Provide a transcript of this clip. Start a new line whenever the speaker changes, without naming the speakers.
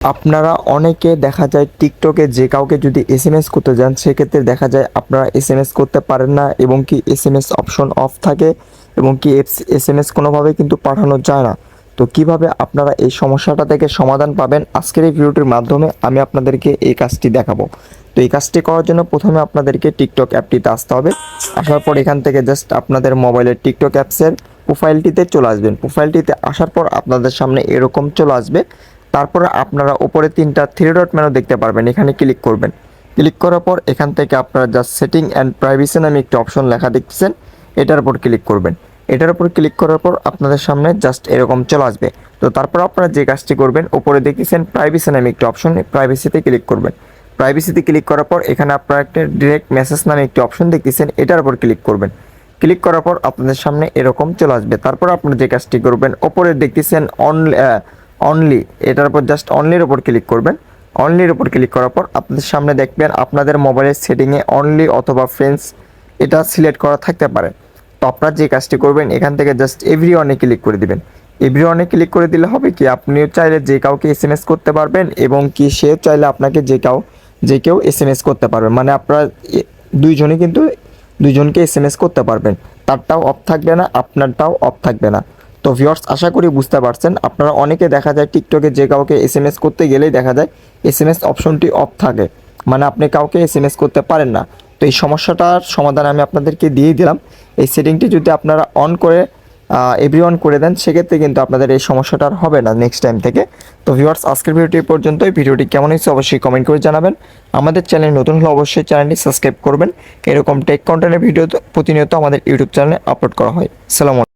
আপনারা অনেকে দেখা যায় টিকটকে যে কাউকে যদি এস এম এস করতে যান, সেক্ষেত্রে দেখা যায় আপনারা এস এম এস করতে পারেন না এবং কি S M S option off থাকে এবং কি এস এম এস কোনোভাবে কিন্তু পাঠানো যায় না। তো কীভাবে আপনারা এই সমস্যাটা থেকে সমাধান পাবেন, আজকের এই ভিডিওটির মাধ্যমে আমি আপনাদেরকে এই কাজটি দেখাবো। তো এই কাজটি করার জন্য প্রথমে আপনাদেরকে টিকটক অ্যাপটিতে আসতে হবে। আসার পর এখান থেকে জাস্ট আপনাদের মোবাইলের টিকটক অ্যাপসের প্রোফাইলটিতে চলে আসবেন। প্রোফাইলটিতে আসার পর আপনাদের সামনে এরকম চলে আসবে। তারপরে আপনারা উপরে তিনটা থ্রি ডট মেনু দেখতে পারবেন, এখানে ক্লিক করবেন। ক্লিক করার পর এখান থেকে আপনারা জাস্ট সেটিং অ্যান্ড প্রাইভেসি নামে একটি অপশন লেখা দেখতেছেন, এটার উপর ক্লিক করবেন। এটার উপর ক্লিক করার পর আপনাদের সামনে জাস্ট এরকম চলে আসবে। তো তারপর আপনারা যে কাজটি করবেন, উপরে দেখতেছেন প্রাইভেসি নামে একটি অপশন প্রাইভেসিতে ক্লিক করবেন। প্রাইভেসিতে ক্লিক করার পর এখানে আপনারা একটা ডিরেক্ট মেসেজ নামে একটি অপশন দেখতেছেন, এটার উপর ক্লিক করবেন। ক্লিক করার পর আপনাদের সামনে এরকম চলে আসবে। তারপর আপনারা যে কাজটি করবেন ওপরে দেখতেছেন অনলি অনলি এটার উপর জাস্ট অনলির উপর ক্লিক করবেন। অনলির উপর ক্লিক করার পর আপনাদের সামনে দেখবেন আপনাদের মোবাইলের সেটিংয়ে অনলি অথবা ফ্রেন্ডস এটা সিলেক্ট করা থাকতে পারে। তো আপনারা যে কাজটি করবেন, এখান থেকে জাস্ট এভরি অনে ক্লিক করে দিবেন। এভরি অনে ক্লিক করে দিলে হবে কি, আপনিও চাইলে যে কাউকে এস এম এস করতে পারবেন এবং কি সেও চাইলে আপনাকে যে কাউ, যে কেউ এস এম এস করতে পারবেন মানে আপনারা দুইজনই কিন্তু দুইজনকে এস এম এস করতে পারবেন। তারটাও অফ থাকবে না, আপনারটাও অফ থাকবে না। তো ভিউয়ার্স আশা করি বুঝতে পারছেন। আপনারা অনেকে দেখা যায় টিকটকে যে কাউকে এস এম এস করতে গেলেই দেখা যায় এস এম এস অপশনটি অফ থাকে। মানে আপনি কাউকে এস এম এস করতে পারেন না। তো এই সমস্যাটার সমাধান আমি আপনাদেরকে দিয়ে দিলাম। এই সেটিংটি যদি আপনারা অন করে এভরি অন করে দেন, সেক্ষেত্রে কিন্তু আপনাদের এই সমস্যাটা আর হবে না নেক্সট টাইম থেকে। তো ভিউয়ার্স আজকের ভিডিওটি এই পর্যন্তই। ভিডিওটি কেমন হয়েছে অবশ্যই কমেন্ট করে জানাবেন। আমাদের চ্যানেল নতুন হলে অবশ্যই চ্যানেলটি সাবস্ক্রাইব করবেন। এরকম টেক কন্টেন্টের ভিডিও প্রতিনিয়ত আমাদের ইউটিউব চ্যানেলে আপলোড করা হয়। সালাম